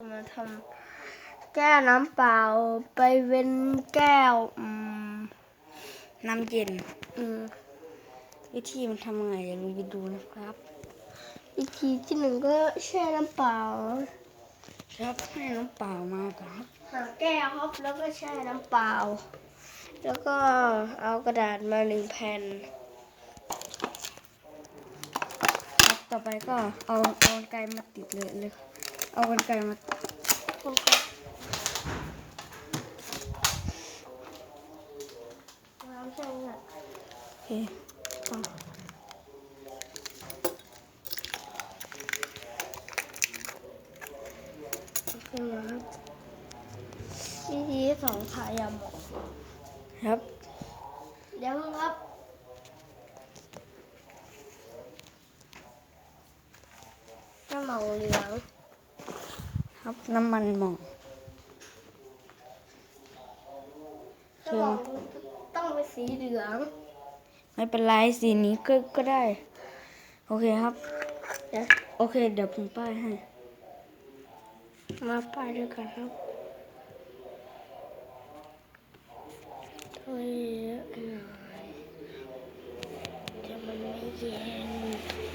มาทำแก้วน้ำเปล่าไปเป็นแก้วอืมน้ำเย็น อืมวิธีมันทำยังไงอย่าลืมไปดูนะครับ วิธีที่หนึ่งก็แช่น้ำเปล่าครับให้น้ำเปล่ามาครับหาแก้วครับแล้วก็แช่น้ำเปล่า แล้วก็เอากระดาษมาหนึ่งแผ่นครับต่อไปก็เอาเอากรรไกรมาติดเลยเลย เอากรรไกรมาคุณครับน้ำแช่เนี่ยโอเคเอาขึ้นมาครับวิธีที่สองขายาหมองครับ เดี๋ยวครับน้ำเมาเหลือง ครับน้ำมันหมองน้ำเมาต้องเป็นสีเหลือง ไม่เป็นไรสีนี้ก็ก็ได้ โอเคครับเดี๋ยวโอเค เดี๋ยวผมป้ายให้ มาป้ายด้วยกันครับถ้วยเยอะหน่อยเดี๋ยวมันไม่เย็น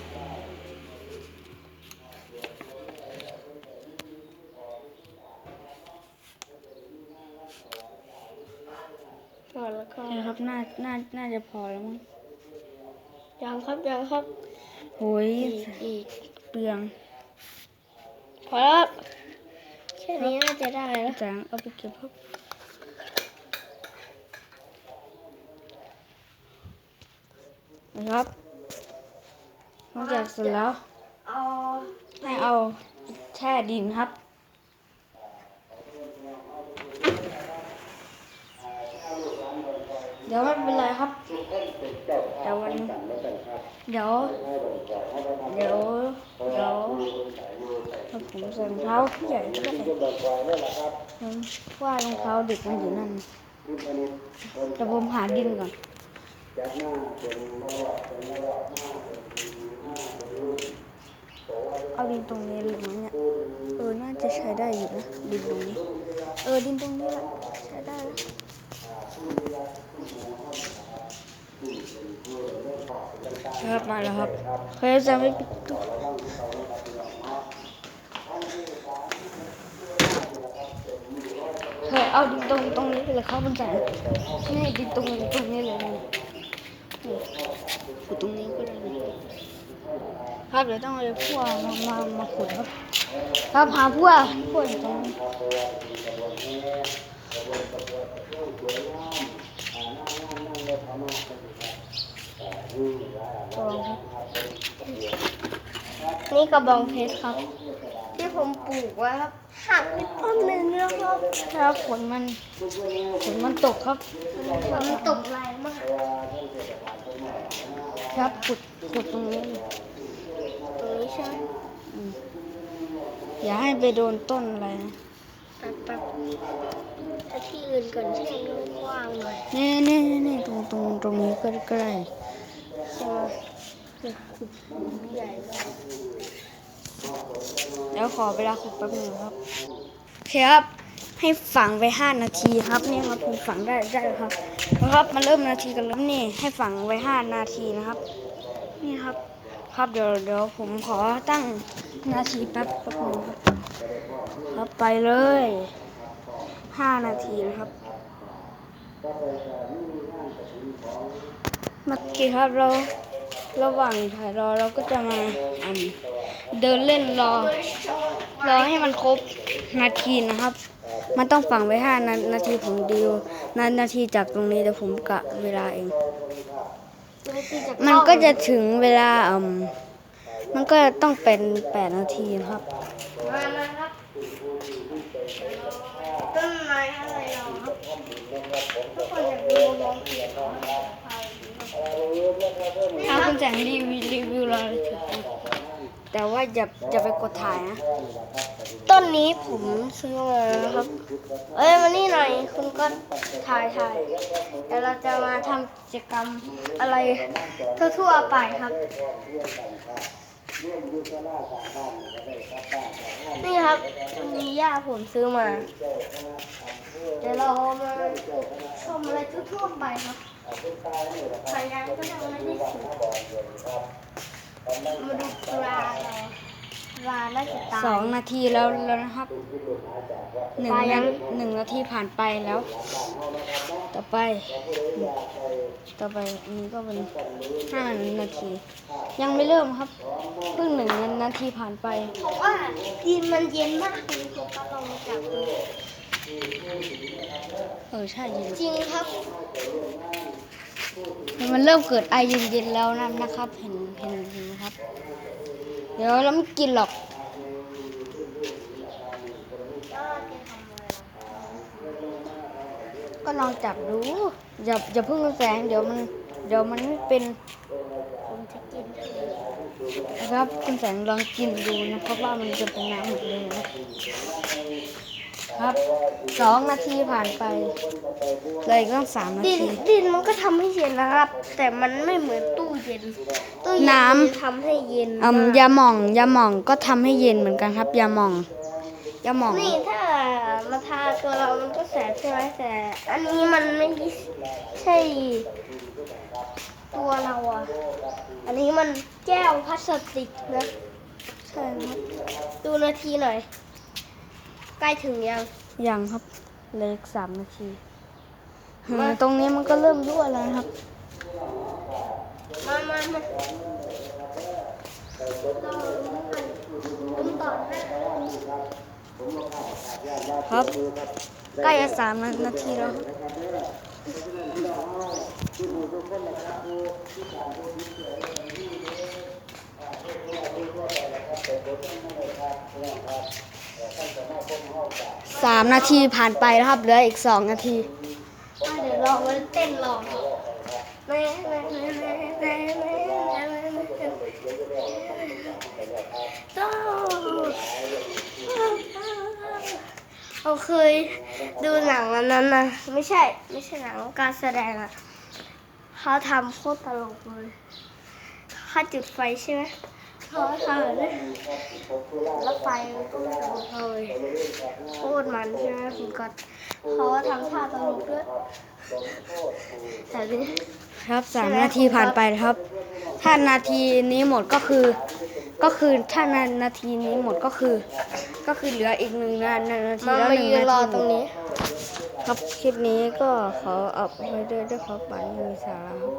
ก่อน แล้วก็โอเคครับน่าน่าน่าจะพอแล้วมั้งยังครับยังครับโอ้ยอีกอีกเปลือง พอแล้วแค่นี้น่าจะได้แล้วจางเอาไปเก็บครับนะครับนอกจากเสร็จแล้วเอาให้เอาแช่ดินครับ ดี๋ยวไม่เป็นไรครับ เดี๋ยววัน เดี๋ยว เดี๋ยว เดี๋ยวถ้าผมใส่รองเท้าผู้ใหญ่ก็ได้ผมว่ารองเท้าเด็กมันอยู่นั่นแต่ผมหาดินก่อนเอาดินตรงนี้เลยมั้งเนี่ย เออ น่าจะใช้ได้อยู่นะ ดินตรงนี้ เออ ดินตรงนี้แหละใช้ได้แล้ว ครับมาแล้วครับเคยจะไม่ปิดตู้เคยเอาดินตรงตรงนี้ไปเลยครับมันจะนี่ดินตรงตรงนี้เลยนี่ขุดตรงนี้ก็ได้ครับเดี๋ยวต้องเอาพวกมามามาขุดครับครับหาพวกพวกอยู่ตรงนี้ นี่กระบองเพชรครับ ที่ผมปลูกไว้ครับหักไปต้นหนึ่งแล้วครับถ้าฝนมันฝนมันตกครับมันตกแรงมาก ครับขุดขุดตรงนี้ตรงนี้ใช่ไหมอืมอย่าให้ไปโดนต้นอะไรนะ แป๊บแป๊บถ้าที่อื่นก่อนที่มันกว้างหน่อยนี่นี่นี่นี่ตรงตรงตรงนี้ก็ใกล้ใช่ไหมเนี่ยขุดใหญ่มากเดี๋ยวขอเวลาขุดแป๊บหนึงครับโอเคครับ ให้ฝังไปห้านาทีครับนี่ครับผมฝังได้ได้แล้วครับนะครับมาเริ่มนาทีกันแล้วนี่ ให้ฝังไว้ห้านาทีนะครับ นี่ครับ ครับเดี๋ยวเดี๋ยวผมขอตั้งนาทีแป๊บแป๊บนึงครับ ครับไปเลย ห้านาทีนะครับเมื่อกี้ครับเราระหว่างถ่ายรอเราก็จะมาเดินเล่นรอ รอให้มันครบนาทีนะครับ มันต้องฝังไว้ห้านานาทีผมดิวนานาทีจากตรงนี้เดี๋ยวผมกะเวลาเอง มันก็จะถึงเวลาอืมมันก็ต้องเป็นแปดนาทีครับ มามาครับต้นไม้อะไรเหรอครับทุกคนอยากดูมองเขียนเหรอ ถ้าคุณแสงรีวิวรีวิวเราถอะแต่ว่าอย่าอย่าไปกดถ่ายนะ ต้นนี้ผมซื้อมานะครับ เอ้ยมานี่หน่อยคุณก็ถ่ายถ่ายเดี๋ยวเราจะมาทำกิจกรรมอะไรทั่วๆไปครับ นี่ครับมีย่าผมซื้อมา เดี๋ยวเรามาชมอะไรทั่วๆไปครับพยานก็ยังไม่ได้สุดมาดูปลาเรา ปลาน่าจะตายสองนาทีแล้วแล้วนะครับหนึ่งไปยันางหนึ่งนาทีผ่านไปแล้ว ต่อไป ต่อไปอันนี้ก็เป็นห้านาที ยังไม่เริ่มครับเพิ่งหนึ่งนาทีผ่านไปเพราะว่าดินมันเย็นมากเลยผมก็ลองมาจับดูเออใช่เย็นจริงครับมันเริ่มเกิดไอเย็นๆแล้วนะนะครับ เห็นเห็นเห็นไหมครับ เดี๋ยวเราไม่กินหรอกก็ลองจับดูอย่าอย่าเพิ่งแสงเดี๋ยวมัน เดี๋ยวมันไม่เป็นผมจะกินนะครับคุณแสงลองกินดูนะครับว่ามันจะเป็นน้ำหมดเลยนะ ครับสองนาทีผ่านไปเลยอีกต้องสามนาดินที ดินมันก็ทำให้เย็นนะครับ แต่มันไม่เหมือนตู้เย็น ตู้เย็นน้ำมัทำให้เย็นอืมมากยาหม่องยาหม่องก็ทำให้เย็นเหมือนกันครับยาหม่องยาหม่อง นี่ถ้ามาทาตัวเรามันก็แสบใช่ไหมแต่ อันนี้มันไม่ใช่ ตัวเราอะ อันนี้มันแก้วพลาสติกนะใช่ครับดูนาทีหน่อย ใกล้ถึงยัง ยังครับเหลยสามนาทีมาอืมตรงนี้มันก็เริ่มรั่วแล้วนะครับ มามามาเราลุ้นต่อนะครับใกล้จะสามนาทีแล้วครับ สามนาทีผ่านไปนะครับ เหลืออีกสองนาที เดี๋ยวลองมันเต้นลองเราเคยดูหนังอันนั้นนะไม่ใช่ ไม่ใช่หนังการแสดงอะเขาทำโคตรตลกเลยเขาจุดไฟใช่ไหม ขาทำแบบนี้แล้วไฟมันก็ไม่ลุกเลยโคตรมันใช่ไหมคุณก๊อตเขาก็ทำท่าตลกด้วยแต่นี่ครับสามนาทีผ่านไปครับ ถ้านาทีนี้หมดก็คือ ก็คือถ้านานาทีนี้หมดก็คือ ก็คือเหลืออีกหนึ่งนานาทีมาแล้วมาหนึ่งยืนนารอทีตรงนี้ ครับคลิปนี้ก็ขอเอาไว้ด้วยด้วยครับปันไม่มีสาระครับ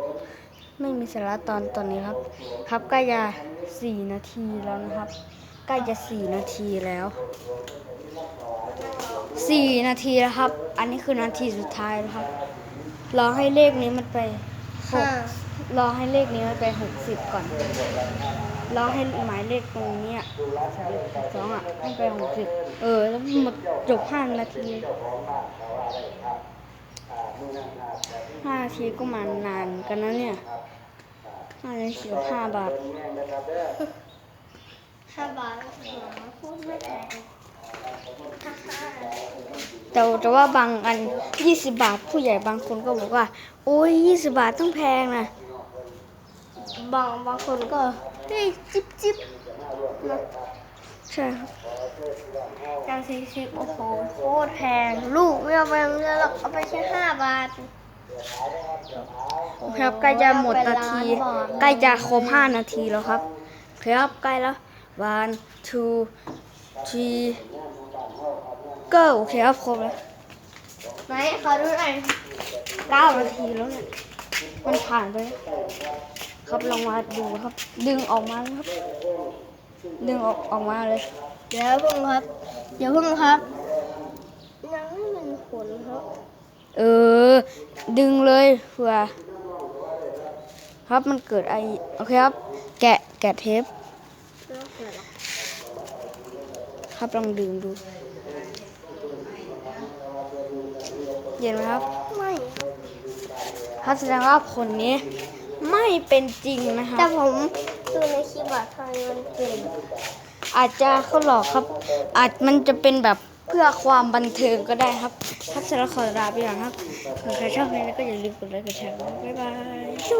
ไม่มีสาระตอนตอนนี้ครับ ครับใกล้จะ สี่นาทีแล้วนะครับ ใกล้จะสี่นาทีแล้วสี่นาทีแล้วครับ อันนี้คือนาทีสุดท้ายแล้วครับ รอให้เลขนี้มันไปหกห้ารอให้เลขนี้มันไปหกสิบก่อน รอให้หมายเลขตรงเนี้ยสองอะให้ไปหกสิบเออ แล้วหมดจบห้านาทีห้านาทีก็มานานกันนะเนี่ย ห้านาทีกับห้าบาทห้าบาทหัวพูดไม่แพงห้าห้าแต่แต่ว่าบางอันยี่สิบาทผู้ใหญ่บางคนก็บอกว่า โอ้ยยี่สิบาทต้องแพงนะบางบางคนก็เฮ้ยจิ๊บจิ๊บนะใช่ครับอย่างสี่สิบโอ้โหโคตรแพง ลูกไม่เอาไปโรงเรียนหรอกเอาไปแค่ห้าบาท ครับใกล้จะหมดนาทีใกล้จะครบห้านาทีแล้วครับครับใกล้แล้ว one two three go โอเคครับครบแล้วไหนขอดูหน่อยเก้านาทีแล้วเนี่ยมันผ่านไปแล้วครับลองมาดูครับ ดึงออกมาเลยครับ ดึงออกออกมาเลย เดี๋ยวเพิ่งครับ เดี๋ยวเพิ่งครับยังไม่เป็นผลครับ เออ ดึงเลยเผื่อครับมันเกิดไอโอเคครับ แกะแกะเทปไม่เกิดหรอกครับลองดื่มดู เย็นไหมครับ ไม่ครับแสดงว่าผลนี้ไม่เป็นจริงนะคแต่รับผมดูในคลิปอะทำไมมันเป็นอาจจะเขาหลอกครับ อาจมันจะเป็นแบบ เพื่อความบันเทิงก็ได้ครับครับสำหรับขอลาไปก่อนครับถ้าใครชอบคลิปนี้ก็อย่าลืมกดไลค์กดแชร์บ๊ายบายจู